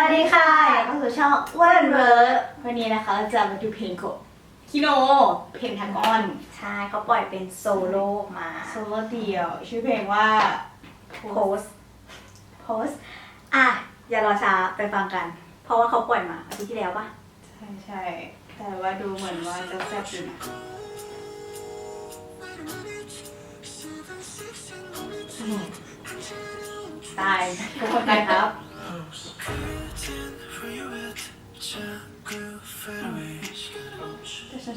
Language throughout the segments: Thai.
วัสดีค่ะก็คือช่องวันเวอร์วันนี้นะคะจะมาดูเพลงของคิโน เพลงทากอน ใช่เขาปล่อยเป็นโซโล่มาโซโล่เดียว ชื่อเพลงว่าโพสโพสอะ อย่ารอช้าไปฟังกัน เพราะว่าเขาปล่อยมาอาทิตย์ที่แล้วปะใช่ใช่แต่ว่าดูเหมือนว่าจะแซ่บอยู่นะอืมตายทุกคนตายครับ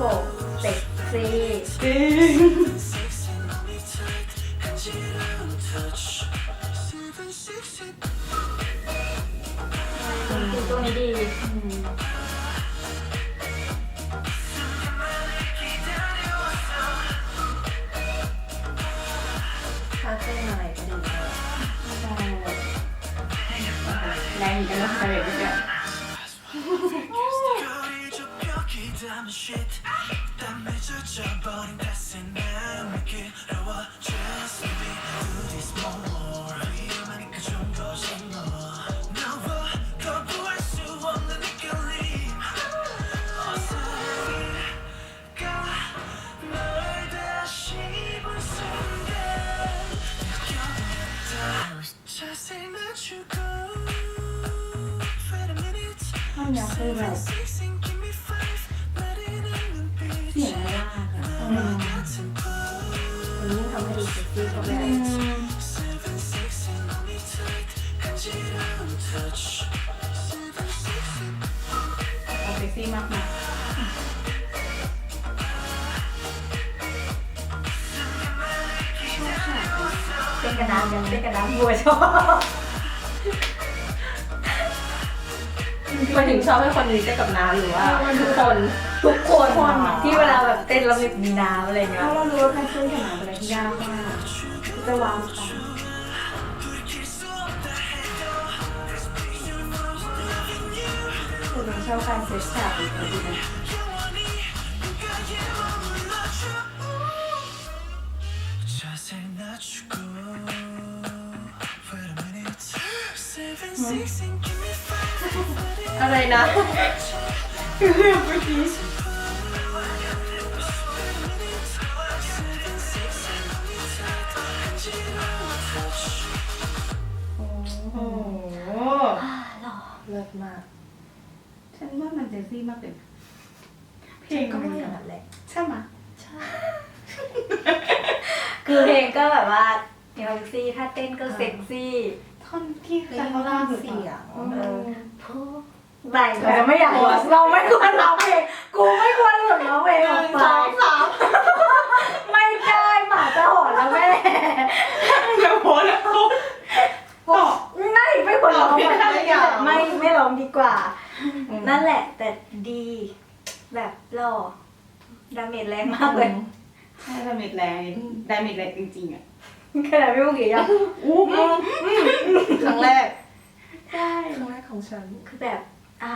หกเซ็กซี่จริงตัวนี้ดีถ้าเต้นอะไรก็ดีแรงกันแล้ว 하는 shit 다 맺어져버린 탓에 난 미끄러워 Just maybe do this more 위험하니까 좀더 신호 나와 거부할 수 없는 이 끌림 어색이가 널 다시 본 순간 느껴낸다 자세히 낮추고 Wait a minute Save it, six มีเซ็กซี่เข้าไปเอาเซ็กซี่กนะเป็นกระดานเป็นกระดานบัวชอบ มันถึงชอบให้คนนี้เต้นกับน้ำหรือว่าทุกคนทุกคนที่เวลาแบบเต้นแล้วมีน้ำอะไรเงี้ย เพราะเรารู้ว่าการเต้นกับน้ำเป็อะไรที่ยากมากจะวางของคุณชอบการเซตฉากอืม อะไรนะคือองเรื่อกี้โอ้โหหล่อเลิศมาก ฉันว่ามันเจสซี่มากเลยเพลงก็ไม่ขนาดแหละใช่ไหมใช่ คือเพลงก็แบบว่าเนวซี่ถ้าเต้นก็เซ็กซี่ ท่อนที่เพลจะงเขาล่าสุดเสียงไม่เราไม่อยากเราไม่ควรร้องเพลงกูไม่ควรหลุดร้องเพลงออกไปไม่ได้หมาจะหอนแล้วแม่เดี๋ยวโพสแล้วเขาบไม่ไม่ควรร้องไม่อย่าไม่ไม่ร้องดีกว่า นั่นแหละ แต่ดีแบบหล่อดาเมจแรงมากเลยใช่ดาเมจแรงดาเมจแรงจริงๆอะ ขนาดพี่มุกยังอู้อืมครั้งแรกใช่ครั้งแรกของฉัน คือแบบ อะ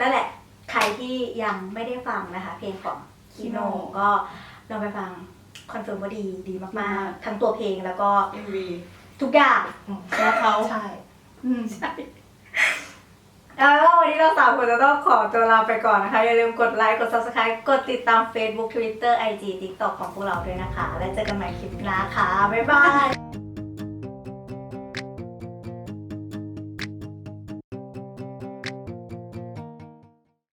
นั่นแหละ ใครที่ยังไม่ได้ฟังนะคะ เพลงของคิโนก็ลองไปฟังคอนเฟิร์มว่าดีดีมาก ๆ ทั้งตัวเพลงแล้วก็เอ็มวีทุกอย่าง แล้วเขา ใช่ อืม ใช่ แล้วก็วันนี้เราสามคนจะต้องขอตัวลาไปก่อนนะคะ อย่าลืมกดไลค์กด subscribe กดติดตาม Facebook Twitter IG TikTok ของพวกเราด้วยนะคะ แล้วเจอกันใหม่คลิปหน้าค่ะ บ๊ายบาย